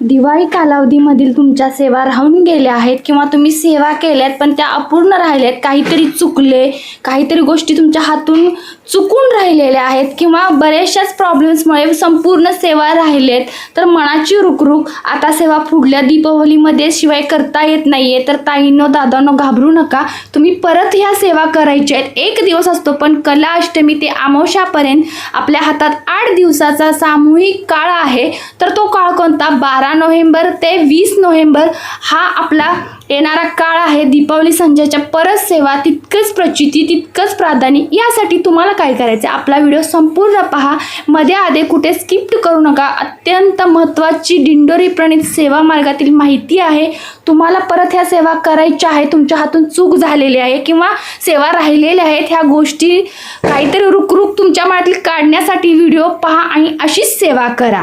दिवाळी कालावधीमधील तुमच्या सेवा राहून गेल्या आहेत किंवा तुम्ही सेवा केल्यात पण त्या अपूर्ण राहिल्यात काहीतरी चुकले काहीतरी गोष्टी तुमच्या हातून चुकून राहिलेल्या आहेत किंवा बऱ्याचशाच प्रॉब्लेम्समुळे संपूर्ण सेवा राहिलेत. तर मनाची रुकरुक आता सेवा पुढल्या दीपावलीमध्ये शिवाय करता येत नाही आहे तर ताईंनो दादांनो घाबरू नका. तुम्ही परत ह्या सेवा करायच्या आहेत. एक दिवस असतो पण कला अष्टमी ते अमावस्यापर्यंत आपल्या हातात आठ दिवसाचा सामूहिक काळ आहे. तर तो काळ कोणता? बारा नोव्हेंबर ते वीस नोव्हेंबर हा आपला येणारा काळ आहे. दीपावली संध्याच्या परत सेवा तितकंच प्रचिती तितकंच प्राधान्य यासाठी तुम्हाला काय करायचं आपला व्हिडिओ संपूर्ण पहा. मध्ये आधे कुठे स्किप्ट करू नका. अत्यंत महत्त्वाची दिंडोरी प्रणित सेवा मार्गातील माहिती आहे. तुम्हाला परत ह्या सेवा करायच्या आहे तुमच्या हातून चूक झालेली आहे किंवा सेवा राहिलेल्या आहेत ह्या गोष्टी काहीतरी रुकरुक तुमच्या मनातील काढण्यासाठी व्हिडिओ पहा आणि अशीच सेवा करा.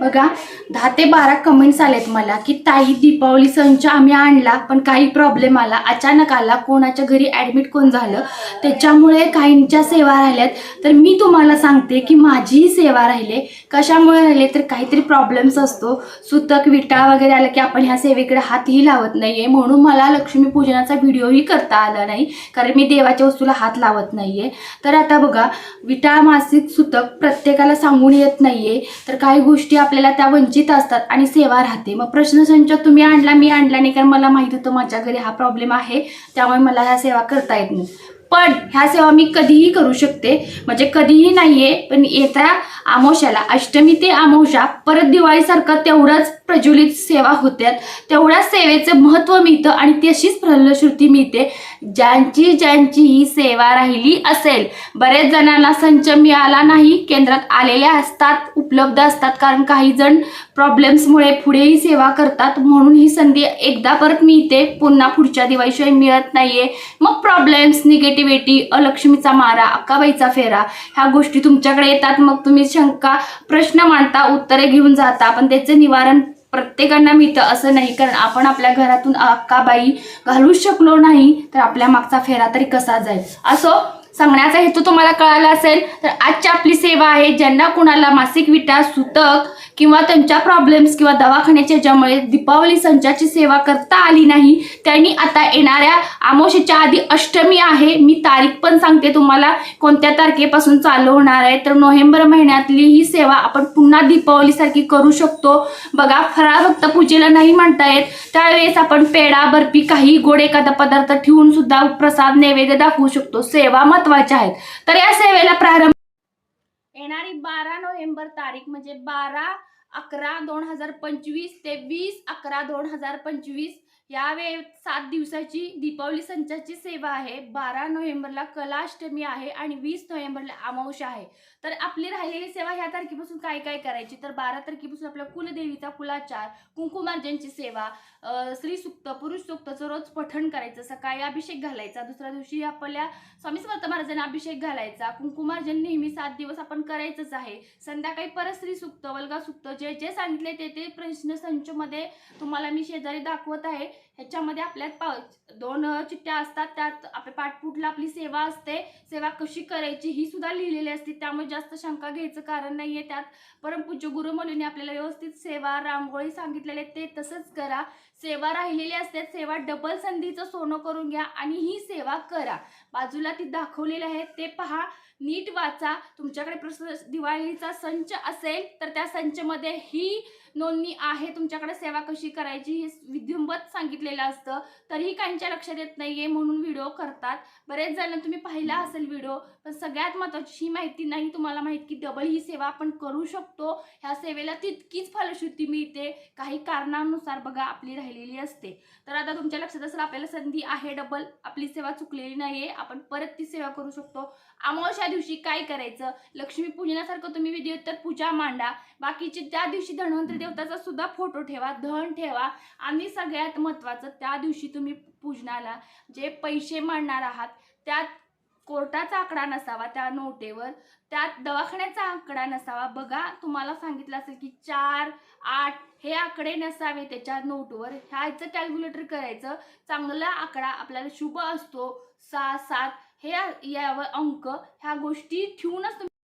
बघा दहा ते बारा कमेंट्स आलेत मला की ताई दीपावली संच आम्ही आणला पण काही प्रॉब्लेम आला. अचानक आला. कोणाच्या घरी ॲडमिट कोण झालं? त्याच्यामुळे काहींच्या सेवा राहिल्यात. तर मी तुम्हाला सांगते की माझीही सेवा राहिले. कशामुळे राहिले? तर काहीतरी प्रॉब्लेम्स असतो. सुतक विटा वगैरे आलं की आपण ह्या सेवेकडे हातही लावत नाहीये. म्हणून मला लक्ष्मीपूजनाचा व्हिडिओही करता आला नाही. कारण मी देवाच्या वस्तूला हात लावत नाहीये. तर आता बघा विटा मासिक सुतक प्रत्येकाला सांगून येत नाहीये. तर काही गोष्टी आपल्याला त्या वंचित असतात आणि सेवा राहते. मग प्रश्नसंच तुम्ही आणला मी आणला नाही कारण मला माहीत होतं माझ्या घरी हा प्रॉब्लेम आहे त्यामुळे मला ह्या सेवा करता येत नाही. पण ह्या सेवा मी कधीही करू शकते. म्हणजे कधीही नाहीये पण येत्या आमोशाला अष्टमी ते आमोशा परत दिवाळीसारखं तेवढंच प्रज्वलित सेवा होत्यात. तेवढ्याच सेवेचं महत्त्व मिळतं आणि तशीच प्रल्लश्रुती मिळते. ज्यांची ज्यांची ही सेवा राहिली असेल बरेच जणांना संच मिळाला नाही केंद्रात आलेल्या असतात उपलब्ध असतात कारण काही जण प्रॉब्लेम्समुळे पुढेही सेवा करतात म्हणून ही संधी एकदा परत मिळते पुन्हा पुढच्या दिवाळीशिवाय मिळत नाहीये. मग प्रॉब्लेम्स बेटी अलक्ष्मीचा मारा अक्काबाईचा फेरा ह्या गोष्टी तुमच्याकडे येतात. मग तुम्ही शंका प्रश्न मांडता उत्तरे घेऊन जाता. पण त्याचे निवारण प्रत्येकांना मिळतं. असं नाही कारण आपण आपल्या घरातून अक्काबाई घालूच शकलो नाही तर आपल्या मागचा फेरा तरी कसा जाईल? असो सांगण्याचा हेतू तुम्हाला कळाला असेल तर आजची आपली सेवा आहे ज्यांना कुणाला मासिक विटा सुतक किंवा त्यांच्या प्रॉब्लेम्स किंवा दवाखान्याच्या ज्यामुळे दीपावली संचाची सेवा करता आली नाही त्यांनी आता येणाऱ्या आमोशीच्या आधी अष्टमी आहे. मी तारीख पण सांगते तुम्हाला कोणत्या तारखेपासून चालू होणार आहे. तर नोव्हेंबर महिन्यातली ही सेवा आपण पुन्हा दीपावलीसारखी करू शकतो. बघा फराळ फक्त पूजेला नाही म्हणता येत. त्यावेळेस आपण पेढा बर्फी काही गोड एखादा पदार्थ ठेवून सुद्धा प्रसाद नैवेद्य दाखवू शकतो. सेवा महत्त्वाच्या आहेत. तर या सेवेला प्रारंभ येणारी बारा नोव्हेंबर तारीख म्हणजे बारा अकरा दोन हजार पंचवीस ते वीस अकरा दोन हजार पंचवीस. या वेळेत सात दिवसाची दीपावली संचाची सेवा आहे. बारा नोव्हेंबरला कलाष्टमी आहे आणि वीस नोव्हेंबरला अमावस्या आहे. तर आपली राहिलेली सेवा ह्या तारखेपासून काय काय करायची? तर बारा तारखेपासून आपल्या कुलदेवीचा कुलाचार कुंकुमार्जनची सेवा स्त्री सुक्त पुरुष सुक्तचं रोज पठण करायचं सकाळी अभिषेक घालायचा दुसऱ्या दिवशी आपल्या स्वामी समर्थ महाराजांना अभिषेक घालायचा कुंकुमार्जन नेहमी सात दिवस आपण करायचंच आहे. संध्याकाळी परत स्त्री सुक्त वल्गा सुक्त जे जे सांगितले ते ते प्रश्न संचमध्ये तुम्हाला मी शेजारी दाखवत आहे. ह्याच्यामध्ये आपल्यात पा दोन चिठ्ठ्या असतात त्यात आपल्या पाठपुटला आपली सेवा असते. सेवा कशी करायची ही सुद्धा लिहिलेली असते. त्यामुळे जास्त शंका घ्यायचं कारण नाहीये त्यात. परमपूज्य गुरुमलीने आपल्याला व्यवस्थित सेवा रांगोळी सांगितलेले ते तसंच करा. सेवा राहिलेली असते सेवा डबल संधीचं सोनं करून घ्या आणि ही सेवा करा. बाजूला ती दाखवलेली आहे ते पहा. नीट वाचा. तुमच्याकडे प्रस दिवाळीचा संच असेल तर त्या संचमध्ये ही नोंदणी आहे. तुमच्याकडे सेवा कशी करायची हे विधिंबत सांगितलेलं असतं. तरीही काहींच्या लक्षात येत नाहीये म्हणून व्हिडिओ करतात. बरेच जण तुम्ही पाहिला असेल व्हिडिओ पण सगळ्यात महत्त्वाची ही माहिती नाही. तुम्हाला माहीत की डबल ही सेवा आपण करू शकतो. ह्या सेवेला तितकीच फलश्रुती मिळते. काही कारणानुसार बघा आपली राहिलेली असते. तर आता तुमच्या लक्षात असेल आपल्याला संधी आहे डबल. आपली सेवा चुकलेली नाहीये. आपण परत ती सेवा करू शकतो. अमावस्या दिवशी काय करायचं? लक्ष्मी पूजनासारखं तुम्ही तर पूजा मांडा. बाकीचे त्या दिवशी धन्वंतरी देवताचा सुद्धा फोटो ठेवा धन ठेवा. आणि सगळ्यात महत्त्वाचं त्या दिवशी तुम्ही पूजनाला जे पैसे मांडणार आहात त्यात कोर्टाचा आकडा नसावा त्या नोटेवर. त्यात दवाखान्याचा आकडा नसावा. बघा तुम्हाला सांगितलं असेल की चार आठ हे आकडे नसावे त्याच्या नोटवर. ह्याचं कॅल्क्युलेटर करायचं. चांगला आकडा आपल्याला शुभ असतो. सहा सात हे यावर अंक ह्या गोष्टी ठेवूनच तुम्ही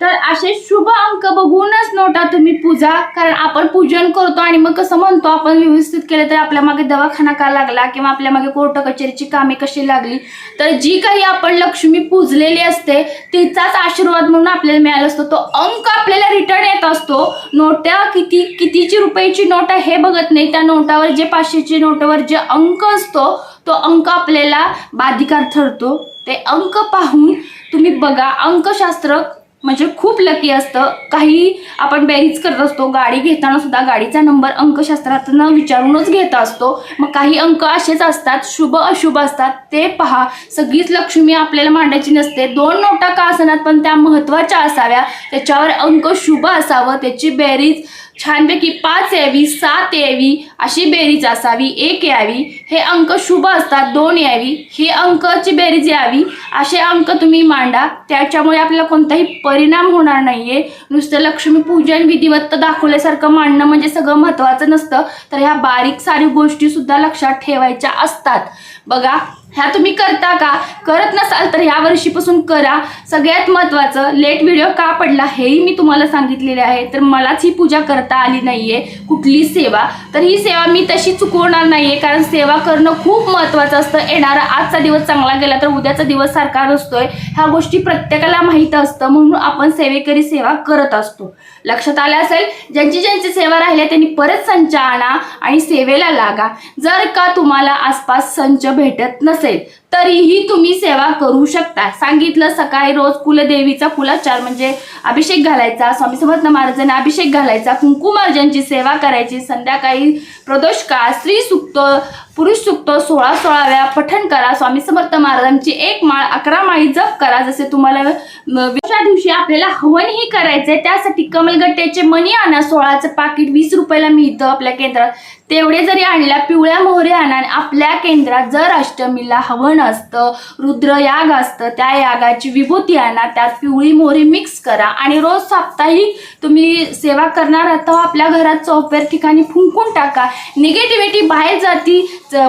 तर असे शुभ अंक बघूनच नोटा तुम्ही पूजा कारण आपण पूजन करतो आणि मग कसं म्हणतो आपण व्यवस्थित केलं तर आपल्या मागे दवाखाना का लागला किंवा आपल्या मागे कोर्ट कचेरीची कामे कशी लागली तर जी काही आपण लक्ष्मी पूजलेली असते तिचाच आशीर्वाद म्हणून आपल्याला मिळाला असतो. तो अंक आपल्याला रिटर्न येत असतो. नोटा किती कितीची रुपयाची नोट आहे हे बघत नाही. त्या नोटावर जे पाचशेची नोटावर जे अंक असतो तो अंक आपल्याला बाधिकार ठरतो. ते अंक पाहून तुम्ही बघा अंकशास्त्र म्हणजे खूप लकी असतं. काही आपण बेरीज करत असतो गाडी घेताना सुद्धा गाडीचा नंबर अंकशास्त्रातनं विचारूनच घेत असतो. मग काही अंक असेच असतात शुभ अशुभ असतात ते पहा. सगळीच लक्ष्मी आपल्याला मांडायची नसते. दोन नोटा का असणार पण त्या महत्त्वाच्या असाव्या. त्याच्यावर अंक शुभ असावं. त्याची बेरीज छानपैकी पाच यावी सात यावी अशी बेरीज असावी एक यावी. हे अंक शुभ असतात दोन यावी. ही अंकाची बेरीज यावी. असे अंक तुम्ही मांडा. त्याच्यामुळे आपल्याला कोणताही परिणाम होणार नाहीये. नुसतं लक्ष्मी पूजन विधिवत्त दाखवल्यासारखं मांडणं म्हणजे सगळं महत्त्वाचं नसतं. तर ह्या बारीक सारी गोष्टी सुद्धा लक्षात ठेवायच्या असतात. बघा ह्या तुम्ही करता का? करत नसाल तर ह्या वर्षीपासून करा. सगळ्यात महत्त्वाचं लेट व्हिडिओ का पडला हेही मी तुम्हाला सांगितलेले आहे. तर मलाच ही पूजा करता आली नाहीये. कुठली सेवा? तर ही सेवा मी तशी चुकवणार नाहीये. कारण सेवा करणं खूप महत्त्वाचं असतं. येणारा आजचा दिवस चांगला गेला तर उद्याचा दिवस सारखा नसतोय. ह्या गोष्टी प्रत्येकाला माहीत असतं. म्हणून आपण सेवेकरी सेवा करत असतो. लक्षात आलं असेल? ज्यांची ज्यांची सेवा राहिल्या त्यांनी परत संच आणा आणि सेवेला लागा. जर का तुम्हाला आसपास संच भेटत नसेल तरीही तुम्ही सेवा करू शकता. सांगितलं सकाळी रोज कुलदेवीचा कुलाचार म्हणजे अभिषेक घालायचा स्वामी समर्थ महाराजांना अभिषेक घालायचा कुंकुमार्जनची सेवा करायची संध्याकाळी प्रदोष काळ स्त्री सुक्त पुरुष सुक्त सोळा सोळा वेळा पठण करा स्वामी समर्थ महाराजांची एक माळ अकरा माळी जप करा. जसे तुम्हाला दिवशी आपल्याला हवनही करायचंय त्यासाठी कमलगट्ट्याचे मनी आणा सोळाचं पाकिट वीस रुपयाला मिळतं आपल्या केंद्रात. तेवढे जरी आणल्या पिवळ्या मोहरी आणा आणि आपल्या केंद्रात जर अष्टमीला हवन असतं रुद्र याग असतं त्या यागाची विभूती आणा त्यात पिवळी मोहरी मिक्स करा आणि रोज साप्ताहिक तुम्ही सेवा करणार आहात आपल्या घरात चौफेर ठिकाणी फुंकून टाका. निगेटिव्हिटी बाहेर जाती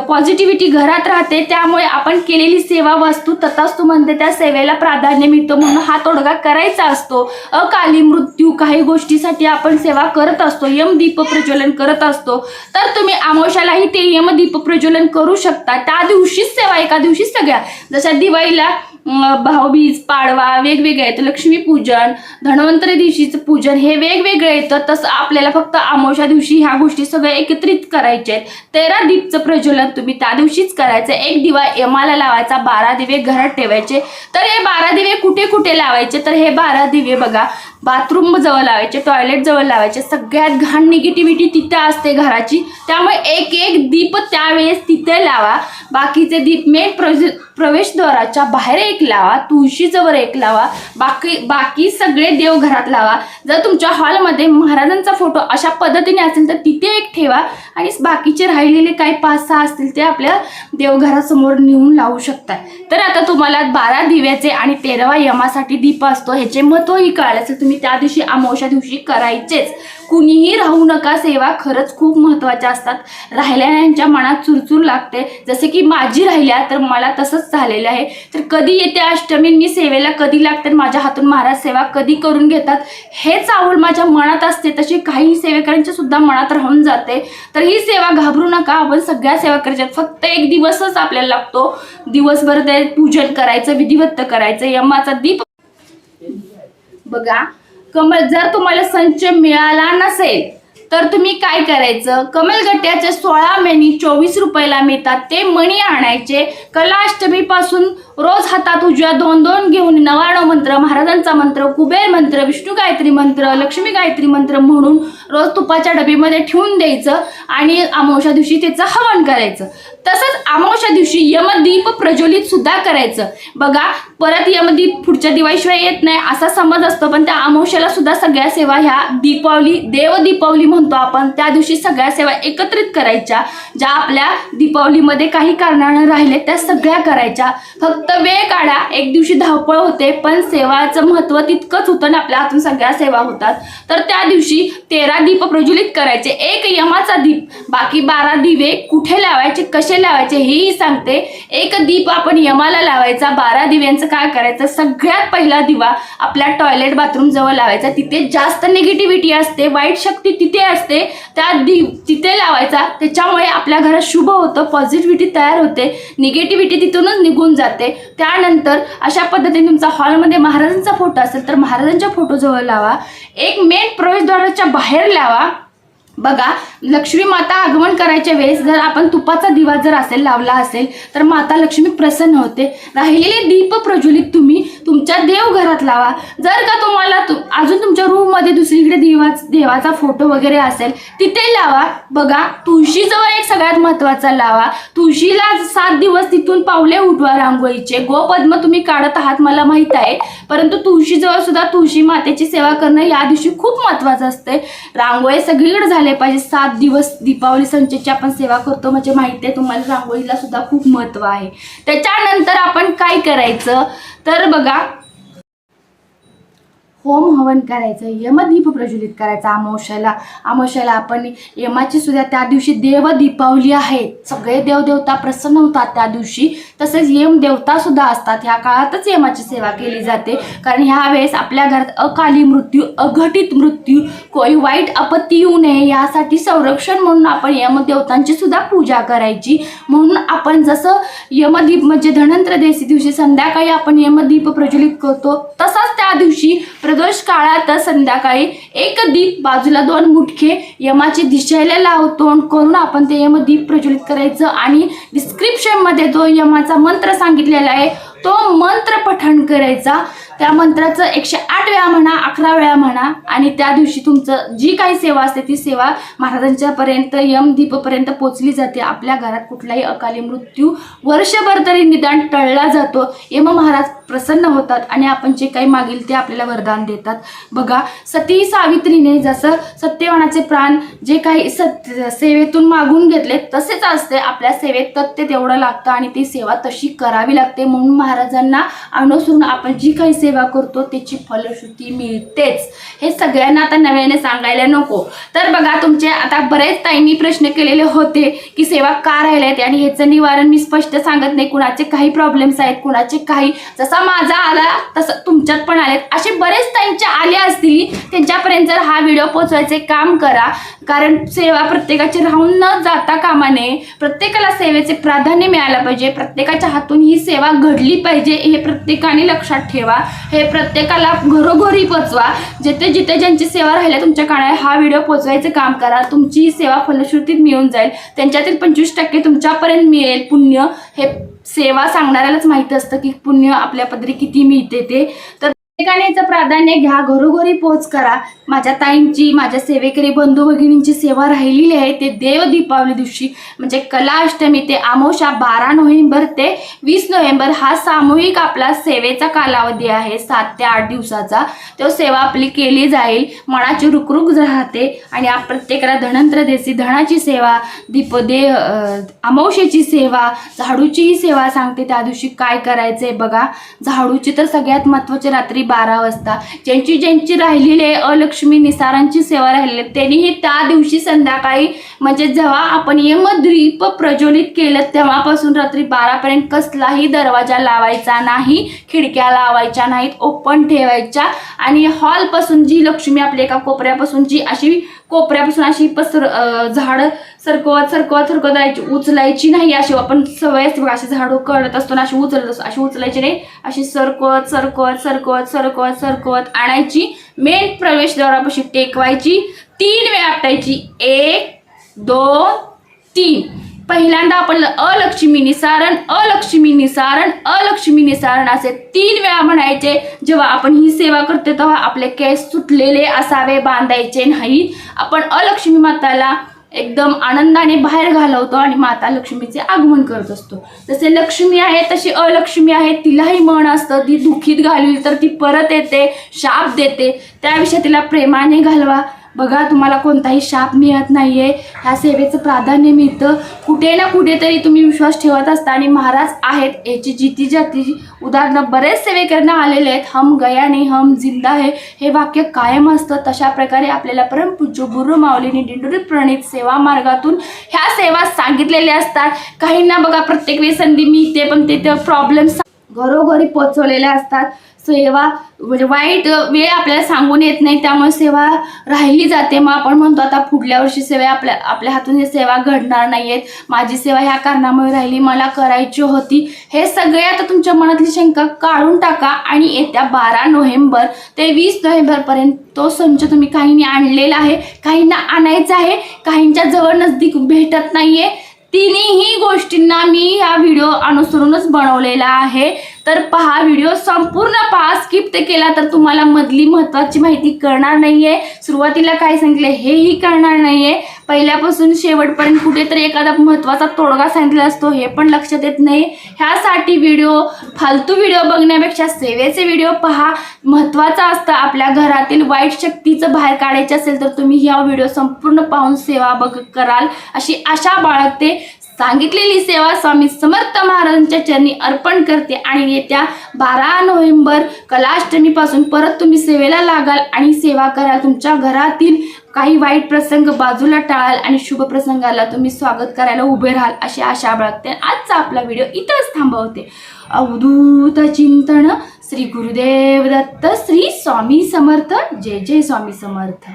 पॉझिटिव्हिटी घरात राहते त्यामुळे आपण केलेली सेवा वस्तू तथास्तू म्हणते त्या सेवेला प्राधान्य मिळतो म्हणून हा तोडगा करायचा असतो. अकाली मृत्यू काही गोष्टीसाठी आपण सेवा करत असतो यमदीप प्रज्वलन करत असतो. तर तुम्ही आमोशालाही ते यमदीप प्रज्वलन करू शकता. त्या दिवशीच सेवा एका दिवशीच सगळ्या. जशा दिवाळीला भाऊबीज पाडवा वेगवेगळे येतं लक्ष्मीपूजन धन्वंतरी दिवशीचं पूजन हे वेगवेगळे येतं तसं आपल्याला फक्त आमोशा दिवशी ह्या गोष्टी सगळ्या एकत्रित करायच्या आहेत. तेरा दीपचं प्रज्वलन तुम्ही त्या दिवशीच करायचं. एक दिवा यमाला लावायचा बारा दिवे घरात ठेवायचे. तर हे बारा दिवे कुठे कुठे लावायचे? तर हे बारा दिवे बघा बाथरूम जवळ लावायचे टॉयलेट जवळ लावायचे. सगळ्यात घाण निगेटिव्हिटी तिथं असते घराची. त्यामुळे एक एक दीप त्यावेळेस तिथे लावा. बाकीचे दीप मेन प्रज प्रवेशद्वाराच्या बाहेर एक लावा तुळशीजवळ एक लावा बाकी बाकी सगळे देव घरात लावा. जर तुमच्या हॉलमध्ये महाराजांचा फोटो अशा पद्धतीने असेल तर तिथे एक ठेवा आणि बाकीचे राहिलेले काही पाच सहा असतील ते आपल्या देवघरासमोर नेऊन लावू शकतात तर आता तुम्हाला बारा दिव्याचे आणि तेरावा यमासाठी दीप असतो. ह्याचे महत्त्वही कळालं असेल तुम्ही त्या दिवशी अमावश्या दिवशी करायचेच. कुणीही राहू नका सेवा खरंच खूप महत्त्वाच्या असतात. राहिल्याच्या मनात चुरचूर लागते. जसे की की माझी राहिल्या तर मला तसंच झालेलं आहे. तर कधी येते अष्टमी? मी सेवेला कधी लागते माझ्या हातून महाराज सेवा कधी करून घेतात? हेच आवड माझ्या मनात असते. तशी काही सेवेकरांच्या सुद्धा मनात राहून जाते. तर ही सेवा घाबरू नका. आपण सगळ्या सेवा करायच्या फक्त एक दिवसच आपल्याला लागतो. दिवसभर ते पूजन करायचं विधिवत्त करायचं यमाचा दीप बघा कमल जर तुम्हाला संच मिळाला नसेल तर तुम्ही काय करायचं? कमलगट्ट्याचे सोळा मेनी चोवीस रुपयाला मिळतात. ते मणी आणायचे. कलाष्टमीपासून रोज हातात उजव्या दोन दोन घेऊन नवाणव मंत्र महाराजांचा मंत्र कुबेर मंत्र विष्णू गायत्री मंत्र लक्ष्मी गायत्री मंत्र म्हणून रोज तुपाच्या डबीमध्ये ठेवून द्यायचं आणि अमावश्या दिवशी त्याचं हवन करायचं. तसंच अमावस्या दिवशी यमदीप प्रज्वलित सुद्धा करायचं. बघा परत यमदीप पुढच्या दिवाळीशिवाय येत नाही असा समज असतो. पण त्या अमावस्याला सुद्धा सगळ्या सेवा ह्या दीपावली देव दीपावली म्हणतो आपण. त्या दिवशी सगळ्या सेवा एकत्रित करायच्या. ज्या आपल्या दीपावलीमध्ये काही कारणानं राहिले त्या सगळ्या करायच्या. फक्त वेळ काढा. एक दिवशी धावपळ होते पण सेवाचं महत्त्व तितकंच होतं आणि आपल्या हातून सगळ्या सेवा होतात. तर त्या दिवशी तेरा दीप प्रज्वलित करायचे. एक यमाचा दीप. बाकी बारा दिवे कुठे लावायचे कसे कसे लावायचे हेही सांगते. एक दीप आपण यमाला लावायचा बारा दिव्यांचं काय करायचं सगळ्यात पहिला दिवा आपल्या टॉयलेट बाथरूम जवळ लावायचा. तिथे जास्त निगेटिव्हिटी असते वाईट शक्ती तिथे असते त्या दीप तिथे लावायचा. त्याच्यामुळे आपल्या घरात शुभ होतं पॉझिटिव्हिटी तयार होते निगेटिव्हिटी तिथूनच निघून जाते. त्यानंतर अशा पद्धतीने तुमचा हॉलमध्ये महाराजांचा फोटो असेल तर महाराजांच्या फोटोजवळ लावा. एक मेन प्रवेशद्वाराच्या बाहेर लावा. बघा लक्ष्मी माता आगमन करायच्या वेळेस जर आपण तुपाचा दिवा जर असेल लावला असेल तर माता लक्ष्मी प्रसन्न होते. राहिलेले दीप प्रज्वलित तुम्ही तुमच्या देवघरात लावा. जर का तुम्हाला तु अजून तुमच्या रूममध्ये दुसरीकडे देवा देवाचा फोटो वगैरे असेल तिथे लावा. बघा तुळशीजवळ एक सगळ्यात महत्त्वाचा लावा. तुळशीला सात दिवस तिथून पावले उठवा रांगोळीचे. गोपद्म तुम्ही काढत आहात मला माहीत आहे. परंतु तुळशीजवळ सुद्धा तुळशी मातेची सेवा करणं या दिवशी खूप महत्त्वाचं असते रांगोळी सगळीकडे झाले पाहिजे. सात दिवस दीपावली संचेची आपण सेवा करतो. म्हणजे माहिती आहे तुम्हाला रांगोळीला सुद्धा खूप महत्त्व आहे. त्याच्यानंतर आपण काय करायचं? तर बघा होम हवन करायचं यमदीप प्रज्वलित करायचा अमावश्याला अमावश्याला आपण यमाची सुद्धा त्या दिवशी देव दीपावली आहे. सगळे देवदेवता प्रसन्न होतात त्या दिवशी. तसेच यम देवता सुद्धा असतात. ह्या काळातच यमाची सेवा केली जाते. कारण ह्या वेळेस आपल्या घरात अकाली मृत्यू अघटित मृत्यू कोई वाईट आपत्ती येऊ नये यासाठी संरक्षण म्हणून आपण यमदेवतांची सुद्धा पूजा करायची. म्हणून आपण जसं यमदीप म्हणजे धनंत्रदेशी दिवशी संध्याकाळी आपण यमदीप प्रज्वलित करतो तसाच त्या दिवशी प्र प्रदोष काळात संध्याकाळी एक दीप बाजूला दोन मुठके यमाची दिशेला लावतो करून आपण ते यमदीप प्रज्वलित करायचं. आणि डिस्क्रिप्शनमध्ये जो यमाचा मंत्र सांगितलेला आहे तो मंत्र पठण करायचा. त्या मंत्राचं एकशे आठ वेळा म्हणा अकरा वेळा म्हणा आणि त्या दिवशी तुमचं जी काही सेवा असते ती सेवा महाराजांच्यापर्यंत यमदीपपर्यंत पोचली जाते. आपल्या घरात कुठलाही अकाली मृत्यू वर्षभर तरी निदान टळला जातो. यम महाराज प्रसन्न होतात आणि आपण जे काही मागील ते आपल्याला वरदान देतात. बघा सती सावित्रीने जसं सत्यवानाचे प्राण जे काही सत्य सेवेतून मागून घेतले तसेच असते. आपल्या सेवेत तथ्य तेवढं लागतं आणि ती सेवा तशी करावी लागते म्हणून महाराजांना अनुसरून आपण जी काही सेवा करतो त्याची फलश्रुती मिळतेच. हे सगळ्यांना आता नव्याने सांगायला नको. तर बघा तुमचे आता बरेच ताईंनी प्रश्न केलेले होते की सेवा का राहिल्या आहेत आणि ह्याचं निवारण मी स्पष्ट सांगत नाही. कुणाचे काही प्रॉब्लेम्स आहेत कुणाचे काही. जसा माझा आला तसं तुमच्यात पण आलेत. असे बरेच ताईंचे आले असतील. त्यांच्यापर्यंत जर हा व्हिडिओ पोचवायचे काम करा. कारण सेवा प्रत्येकाची राहून न जाता कामा नये प्रत्येकाला सेवेचे प्राधान्य मिळायला पाहिजे. प्रत्येकाच्या हातून ही सेवा घडली पाहिजे हे प्रत्येकाने लक्षात ठेवा. हे प्रत्येकाला घरोघरी पोचवा. जिथे जिथे ज्यांची सेवा राहिल्या तुमच्या कानाला हा व्हिडिओ पोचवायचं काम करा. तुमची ही सेवा फलश्रुतीत मिळून जाईल. त्यांच्यातील पंचवीस टक्के तुमच्यापर्यंत मिळेल. पुण्य हे सेवा सांगणाऱ्यालाच माहिती असतं की पुण्य आपल्या पदरी किती मिळते ते. तर प्रत्येकाने याचं प्राधान्य घ्या घरोघरी पोच करा. माझ्या ताईंची माझ्या सेवेकरी बंधू भगिनींची सेवा राहिलेली आहे. ते देव दीपावली दिवशी म्हणजे कला अष्टमी ते आमोशा बारा नोव्हेंबर ते वीस नोव्हेंबर हा सामूहिक आपला सेवेचा कालावधी आहे. सात ते आठ दिवसाचा तो सेवा आपली केली जाईल. मनाची रुकरुक राहते आणि आप प्रत्येकाला धनंत्रदेशी धनाची सेवा दीपदे अं, सेवा झाडूचीही सेवा सांगते. त्या दिवशी काय करायचंय बघा. झाडूची तर सगळ्यात महत्त्वाची रात्री बारा वाजता. ज्यांची ज्यांची राहिलेली आहे अलक्ष्मी निसारांची सेवा राहिलेली आहे, त्यांनीही त्या दिवशी संध्याकाळी म्हणजे जेव्हा आपण यमद्वीप प्रज्वलित केलं तेव्हापासून रात्री बारापर्यंत कसलाही दरवाजा लावायचा नाही खिडक्या लावायच्या नाहीत ओपन ठेवायच्या. आणि हॉलपासून जी लक्ष्मी आपली एका कोपऱ्यापासून जी अशी कोपऱ्यापासून अशी पसर झाड झाडं सरकवत सरकवत सरकवत जायची उचलायची नाही अशी. आपण सवय असते बघा अशी झाडू कळत असतो ना अशी उचलत असतो अशी उचलायची नाही. अशी सरकवत सरकवत सरकवत सरकवत सरकवत आणायची. मेन प्रवेशद्वारापाशी टेकवायची. तीन वेळा आपटायची. एक दोन तीन. पहिल्यांदा आपण अलक्ष्मी निसारण अलक्ष्मी निसारण अलक्ष्मी निसारण असे तीन वेळा म्हणायचे. जेव्हा आपण ही सेवा करतो तेव्हा आपले केस सुटलेले असावे बांधायचे नाही. आपण अलक्ष्मी माताला एकदम आनंदाने बाहेर घालवतो आणि माता लक्ष्मीचे आगमन करत असतो. जसे लक्ष्मी आहे तशी अलक्ष्मी आहे. तिलाही मन असतं. ती दुःखीत घालवी तर ती परत येते शाप देते. त्याविषयी तिला प्रेमाने घालवा. बघा तुम्हाला कोणताही शाप मिळत नाही आहे ह्या सेवेचं प्राधान्य मिळतं. कुठे ना कुठेतरी तुम्ही विश्वास ठेवत असता आणि महाराज आहेत याची जिती जाती. उदाहरणं बरेच सेवेकरणं आलेले आहेत. हम गया नाही हम जिंदा है. हे वाक्य कायम असतं. तशा प्रकारे आपल्याला परमपूज्य गुरु माऊलीने दिंडोरी प्रणित सेवा मार्गातून ह्या सेवा सांगितलेल्या असतात. काहींना बघा प्रत्येक वेळी संधी मिळते पण तिथं प्रॉब्लेम्स घरोघरी पोचवलेल्या असतात. सेवा म्हणजे वाईट वेळ आपल्याला सांगून येत नाही. त्यामुळे सेवा राहिली जाते. मग आपण म्हणतो आता पुढल्या वर्षी सेवा आपल्या आपल्या हातून सेवा घडणार नाही आहेत माझी सेवा ह्या कारणामुळे राहिली. मला करायची होती. हे सगळे आता तुमच्या मनातली शंका काढून टाका आणि येत्या बारा नोव्हेंबर ते वीस नोव्हेंबरपर्यंत तो संच तुम्ही काहींनी आणलेला आहे. काहींना आणायचा आहे. काहींच्या जवळ नजदीक भेटत नाही आहे तिन्ही गोष्टींना मी या व्हिडिओ अनुसरूनच बनवलेला आहे. तर पहा व्हिडिओ संपूर्ण पहा स्किप ते केला तर तुम्हाला मधली महत्त्वाची माहिती कळणार नाहीये. सुरुवातीला काय सांगितलं हेही कळणार नाहीये. पहिल्यापासून शेवटपर्यंत कुठेतरी एखादा महत्त्वाचा तोडगा सांगितला असतो हे पण लक्षात येत नाही. ह्यासाठी व्हिडिओ फालतू व्हिडिओ बघण्यापेक्षा सेवेचे व्हिडिओ पहा. महत्त्वाचा असतं आपल्या घरातील वाईट शक्तीचं बाहेर काढायचं असेल तर तुम्ही ह्या व्हिडिओ संपूर्ण पाहून सेवा बघ कराल. अशी आशा बाळगते. सांगितलेली सेवा स्वामी समर्थ महाराजांच्या चरणी अर्पण करते आणि येत्या बारा नोव्हेंबर कलाष्टमीपासून परत तुम्ही सेवेला लागाल आणि सेवा कराल. तुमच्या घरातील काही वाईट प्रसंग बाजूला टाळाल आणि शुभ प्रसंगाला तुम्ही स्वागत करायला उभे राहाल अशी आशा बाळगते. आजचा आपला व्हिडिओ इथंच थांबवते. अवधूत चिंतन श्री गुरुदेव दत्त श्री स्वामी समर्थ जय जय स्वामी समर्थ.